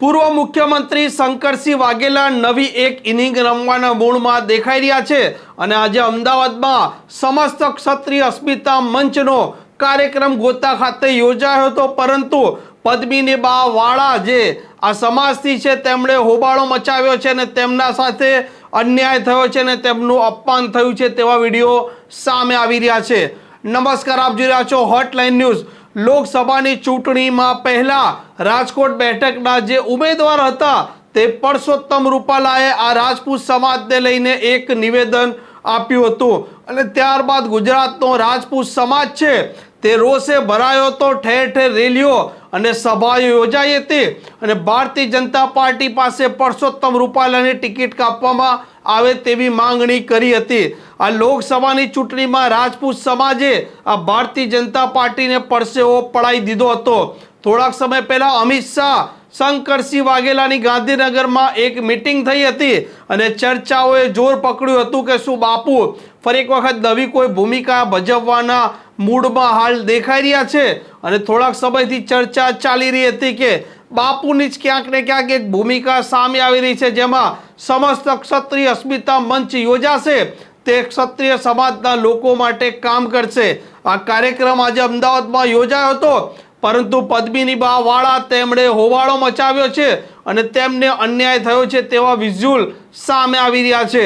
પૂર્વ મુખ્યમંત્રી શંકરસિંહ વાઘેલા નવી એક ઇનિંગ રમવાના મૂળમાં દેખાઈ રહ્યા છે અને આજે અમદાવાદમાં સમસ્ત ક્ષત્રિય અસ્મિતા મંચનો કાર્યક્રમ ગોતા ખાતે યોજાયો હતો. પરંતુ પદ્મિની બા વાળા જે આ સમાજથી છે, તેમણે હોબાળો મચાવ્યો છે અને તેમના સાથે અન્યાય થયો છે અને તેમનું અપમાન થયું છે તેવા વીડિયો સામે આવી રહ્યા છે. નમસ્કાર, આપ જોઈ રહ્યા છો હોટલાઇન ન્યૂઝ લોકસભાની ચૂંટણીમાં પહેલા રાજકોટ બેઠકના જે ઉમેદવાર હતા, તે પરસોત્તમ રૂપાલાએ આ રાજપૂત સમાજને લઈને એક નિવેદન આપ્યું હતું. અને ત્યારબાદ ગુજરાતનો રાજપૂત સમાજ છે, તે રોષે ભરાયો હતો ઠેર ઠેર રેલીઓ અને સભાઓ યોજાઈ હતી. અને ભારતીય જનતા પાર્ટી પાસે પરસોત્તમ રૂપાલાની ટિકિટ કાપવામાં આવે તેવી માંગણી કરી હતી. આ લોકસભાની ચૂંટણીમાં રાજપૂત સમાજે આ ભારતીય જનતા પાર્ટીને પરસેવો પડાઈ દીધો હતો. થોડાક સમય પહેલાં અમિત શાહ, શંકરસિંહ વાઘેલાની ગાંધીનગરમાં એક મિટિંગ થઈ હતી અને ચર્ચાઓએ જોર પકડ્યું હતું કે શું બાપુ, ફરી એક વખત નવી કોઈ ભૂમિકા ભજવવાના મૂડમાં હાલ દેખાઈ રહ્યા છે? અને થોડાક સમયથી ચર્ચા ચાલી રહી હતી કે બાપુની જ ક્યાંક ને ક્યાંક એક ભૂમિકા સામે આવી રહી છે, જેમાં સમસ્ત ક્ષત્રિય અસ્મિતા મંચ યોજાશે. તે ક્ષત્રિય સમાજના લોકો માટે કામ કરશે. આ કાર્યક્રમ આજે અમદાવાદમાં યોજાયો હતો. પરંતુ પદ્મિની બાવાળા તેમણે હોવાળો મચાવ્યો છે અને તેમને અન્યાય થયો છે તેવા વિઝ્યુઅલ સામે આવી રહ્યા છે.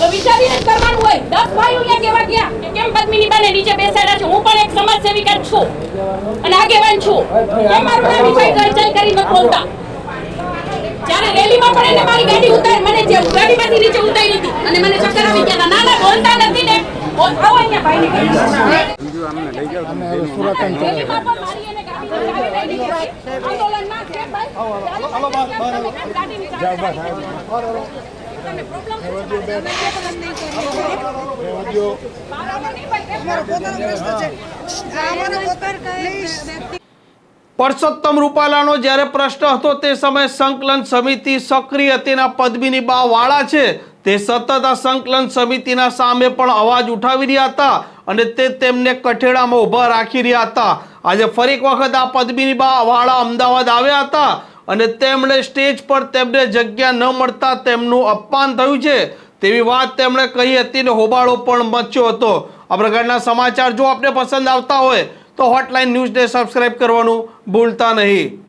તો ઉતારી મને જે ગાડીમાંથી નીચે ઉતારી હતી અને મને ચક્કર આવી ગયા હતા. ના ના બોલતા નથી ને. આવો અહીંયા ભાઈને પણ મારી એને ગાડી ઉતારી હતી. આંદોલનમાં છે ભાઈ. તમે ગાડીની ચાવી પ્રોબ્લેમ છે? તમે અમારો પરસોત્તમ રૂપાલાનો જ્યારે પ્રશ્ન હતો તે સમયે સંકલન સમિતિ સક્રિય તેના પદવીની બા વાળા છે. તે સતત આ સંકલન સમિતિના સામે પણ અવાજ ઉઠાવી રહ્યા હતા અને તે તેમને કઠેડામાં ઊભા રાખી રહ્યા હતા. આજે ફરી એક વખત આ પદ્મિની વાળા અમદાવાદ આવ્યા હતા અને તેમણે સ્ટેજ પર તેમને જગ્યા ન મળતા તેમનું અપમાન થયું છે. તેવી વાત તેમણે કહી હતી ને હોબાળો પણ મચ્યો હતો. આ પ્રકારના સમાચાર જો આપને પસંદ આવતા હોય તો હોટલાઇન ન્યૂઝને સબસ્ક્રાઇબ કરવાનું ભૂલતા નહીં.